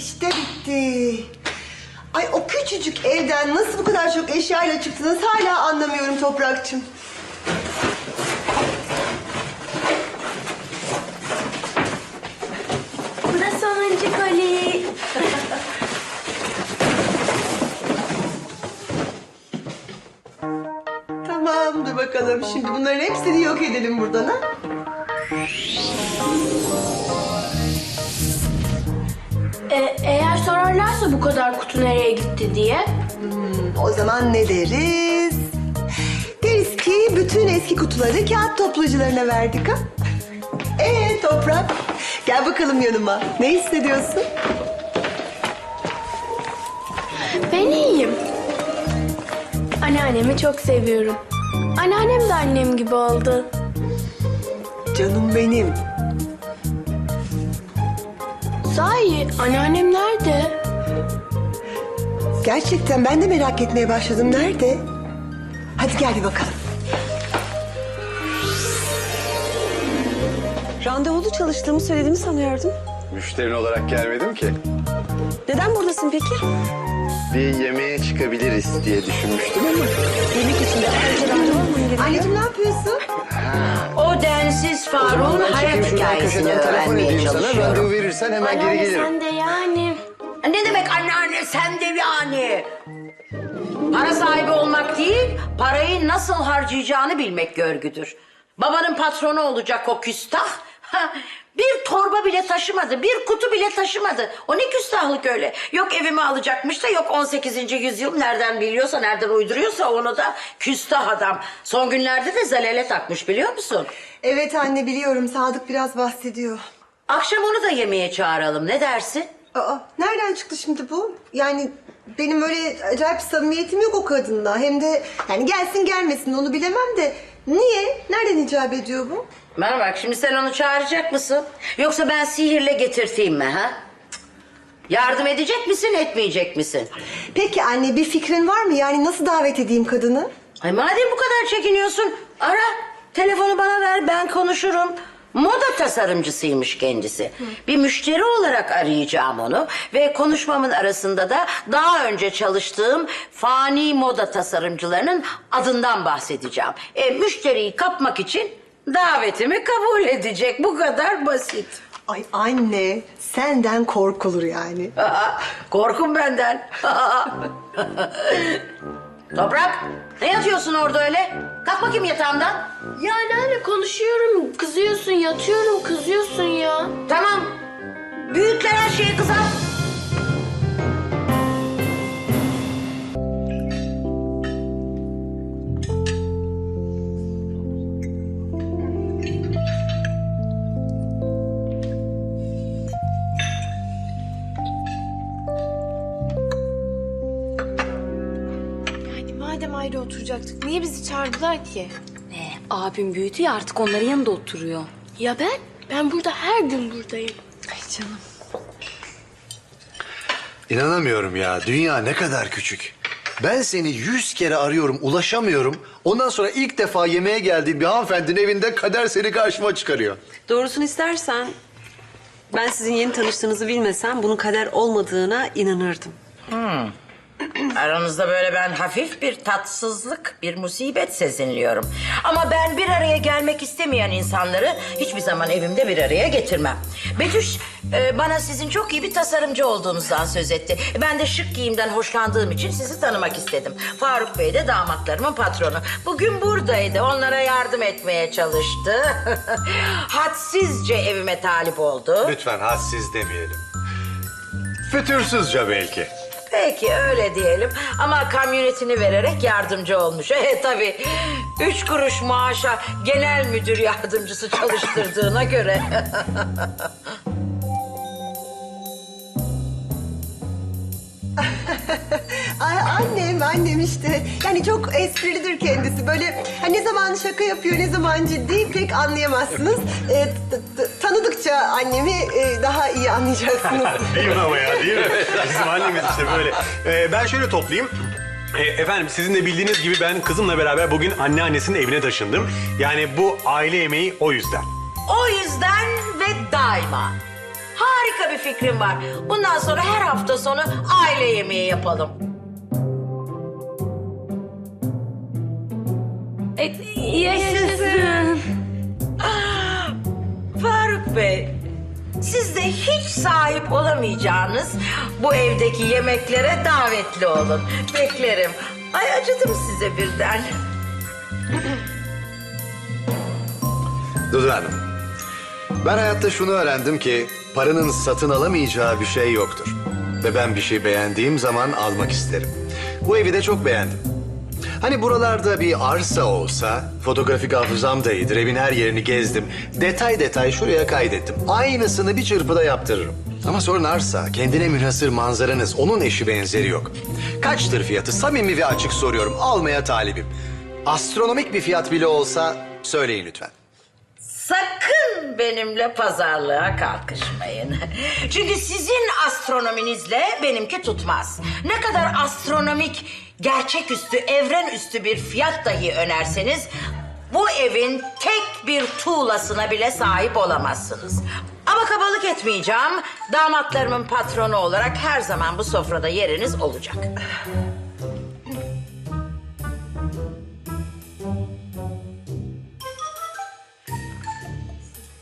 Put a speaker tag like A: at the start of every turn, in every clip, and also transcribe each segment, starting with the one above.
A: İşte bitti. Ay o küçücük evden nasıl bu kadar çok eşyayla çıktınız hala anlamıyorum Toprakçım.
B: Bu da sonuncu koli.
A: Tamam dur bakalım. Şimdi bunların hepsini yok edelim buradan ha.
B: Ee, eğer sorarlarsa bu kadar kutu nereye gitti diye.
A: O zaman ne deriz? Deriz ki bütün eski kutuları kağıt toplayıcılarına verdik ha. Ee Toprak, gel bakalım yanıma. Ne hissediyorsun?
B: Ben iyiyim. Anneannemi çok seviyorum. Anneannem de annem gibi oldu.
A: Canım benim.
B: Sahi anneannem nerede?
A: Gerçekten ben de merak etmeye başladım. Nerede? Hadi gel bir bakalım.
C: Randevulu çalıştığımı söylediğimi sanıyordum.
D: Müşterin olarak gelmedim ki.
C: Buradasın peki?
D: Bir yemeğe çıkabiliriz diye düşünmüştüm ama.
C: Yemek için de ayrıca.
A: Anneciğim ne yapıyorsun?
E: O densiz Faruk'un hayat hikayesini öğrenmeye çalışıyorum.
D: Randevu verirsen hemen geri
B: Anneanne
D: gelirim.
B: sen de yani.
E: Ne demek anneanne sen de bir anne? Para sahibi olmak değil, parayı nasıl harcayacağını bilmek görgüdür. Babanın patronu olacak o küstah. Ha, bir torba bile taşımadı, bir kutu bile taşımadı. O ne küstahlık öyle. Yok evimi alacakmış da yok 18. yüzyıl nereden biliyorsa, nereden uyduruyorsa onu da küstah adam. Son günlerde de zalele takmış biliyor musun?
A: Evet anne biliyorum. Sadık biraz bahsediyor.
E: Akşam onu da yemeğe çağıralım ne dersin?
A: Aa, nereden çıktı şimdi bu? Yani benim öyle acayip samimiyetim yok o kadınla. Hem de yani gelsin gelmesin onu bilemem de niye? Nereden icap ediyor bu?
E: Bana bak şimdi sen onu çağıracak mısın? Yoksa ben sihirle getirteyim mi ha? Cık. Yardım edecek misin etmeyecek misin?
A: Peki anne bir fikrin var mı? Yani nasıl davet edeyim kadını?
E: Ay madem bu kadar çekiniyorsun ara telefonu bana ver ben konuşurum. Moda tasarımcısıymış kendisi. Bir müşteri olarak arayacağım onu ve konuşmamın arasında da daha önce çalıştığım fani moda tasarımcılarının adından bahsedeceğim. E, müşteriyi kapmak için davetimi kabul edecek. Bu kadar basit.
A: Ay anne senden korkulur yani.
E: Aa, korkun benden. Toprak, ne yatıyorsun orada öyle? Kalk bakayım yatağımdan.
B: Ya anneanne konuşuyorum, kızıyorsun, yatıyorum, kızıyorsun ya.
E: Tamam. Büyükler her şeye kızar.
B: Ayrı oturacaktık, niye bizi çağırdılar ki?
F: Ne? Abim büyüdü ya artık onların yanında oturuyor.
B: Ya ben? Ben burada her gün buradayım.
F: Ay canım.
D: İnanamıyorum ya. Dünya ne kadar küçük. Ben seni yüz kere arıyorum, ulaşamıyorum. Ondan sonra ilk defa yemeğe geldiğim bir hanımefendinin evinde kader seni karşıma çıkarıyor.
C: Doğrusunu istersen ben sizin yeni tanıştığınızı bilmesem bunun kader olmadığına inanırdım.
E: Aranızda böyle ben hafif bir tatsızlık, bir musibet sezinliyorum. Ama ben bir araya gelmek istemeyen insanları hiçbir zaman evimde bir araya getirmem. Betüş e, bana sizin çok iyi bir tasarımcı olduğunuzdan söz etti. Ben de şık giyimden hoşlandığım için sizi tanımak istedim. Faruk Bey de damatlarımın patronu. Bugün buradaydı, onlara yardım etmeye çalıştı. Hadsizce evime talip oldu.
D: Lütfen hadsiz demeyelim. Fütursuzca belki.
E: Peki öyle diyelim ama kamyonetini vererek yardımcı olmuş. E tabii üç kuruş maaşa genel müdür yardımcısı çalıştırdığına göre.
A: annem annem işte. Yani çok esprilidir kendisi. Böyle ha, ne zaman şaka yapıyor ne zaman ciddi pek anlayamazsınız. T- tanıdıkça annemi e, daha iyi anlayacaksınız.
G: Değil mi ama ya değil mi? Bizim annemiz işte böyle. Ee, ben şöyle toplayayım. Ee, efendim sizin de bildiğiniz gibi ben kızımla beraber bugün anneannesinin evine taşındım. Yani bu aile yemeği o yüzden.
E: o yüzden ve daima. harika bir fikrim var. Bundan sonra her hafta sonu aile yemeği yapalım.
F: Yaşasın.
E: Faruk Bey, siz de hiç sahip olamayacağınız bu evdeki yemeklere davetli olun. Beklerim. Ay acıdım size birden.
D: Dudu Hanım, ben hayatta şunu öğrendim ki paranın satın alamayacağı bir şey yoktur. Ve ben bir şey beğendiğim zaman almak isterim. Bu evi de çok beğendim. Hani buralarda bir arsa olsa, fotoğrafik hafızam da iyidir. Evin her yerini gezdim. Detay detay şuraya kaydettim. Aynısını bir çırpıda yaptırırım. Ama sorun arsa, kendine münhasır manzaranız, onun eşi benzeri yok. Kaçtır fiyatı? Samimi ve açık soruyorum. Almaya talibim. Astronomik bir fiyat bile olsa söyleyin lütfen.
E: Sakın benimle pazarlığa kalkışmayın. Çünkü sizin astronominizle benimki tutmaz. Ne kadar astronomik, gerçeküstü, evrenüstü bir fiyat dahi önerseniz... ...bu evin tek bir tuğlasına bile sahip olamazsınız. Ama kabalık etmeyeceğim. Damatlarımın patronu olarak her zaman bu sofrada yeriniz olacak.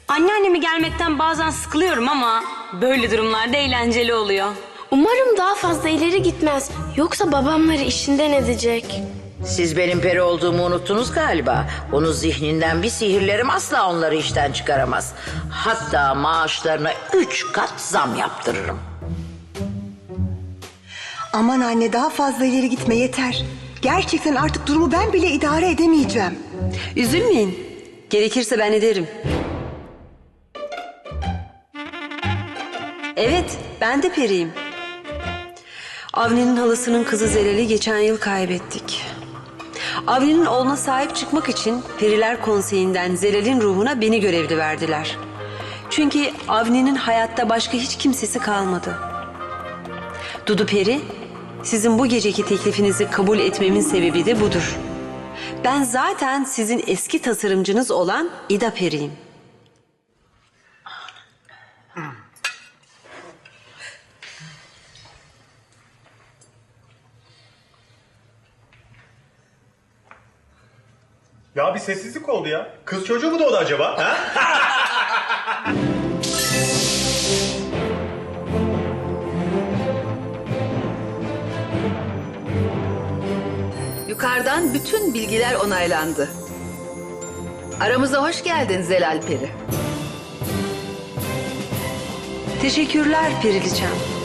F: Anneannemi gelmekten bazen sıkılıyorum ama böyle durumlarda eğlenceli oluyor.
B: Umarım daha fazla ileri gitmez. Yoksa babamları işinden edecek.
E: Siz benim peri olduğumu unuttunuz galiba. Onun zihninden bir sihirlerim asla onları işten çıkaramaz. Hatta maaşlarına üç kat zam yaptırırım.
A: Aman anne daha fazla ileri gitme yeter. Gerçekten artık durumu ben bile idare edemeyeceğim.
C: Üzülmeyin. Gerekirse ben ederim. Evet, ben de periyim. Avni'nin halasının kızı Zerel'i geçen yıl kaybettik. Avni'nin oğluna sahip çıkmak için Periler Konseyi'nden Zerel'in ruhuna beni görevli verdiler. Çünkü Avni'nin hayatta başka hiç kimsesi kalmadı. Dudu Peri, sizin bu geceki teklifinizi kabul etmemin sebebi de budur. Ben zaten sizin eski tasarımcınız olan İda Peri'yim.
G: Ya bir sessizlik oldu ya. Kız çocuğu mu doğdu acaba? Ha?
H: Yukarıdan bütün bilgiler onaylandı. Aramıza hoş geldin Zelal Peri.
C: Teşekkürler Periliçem.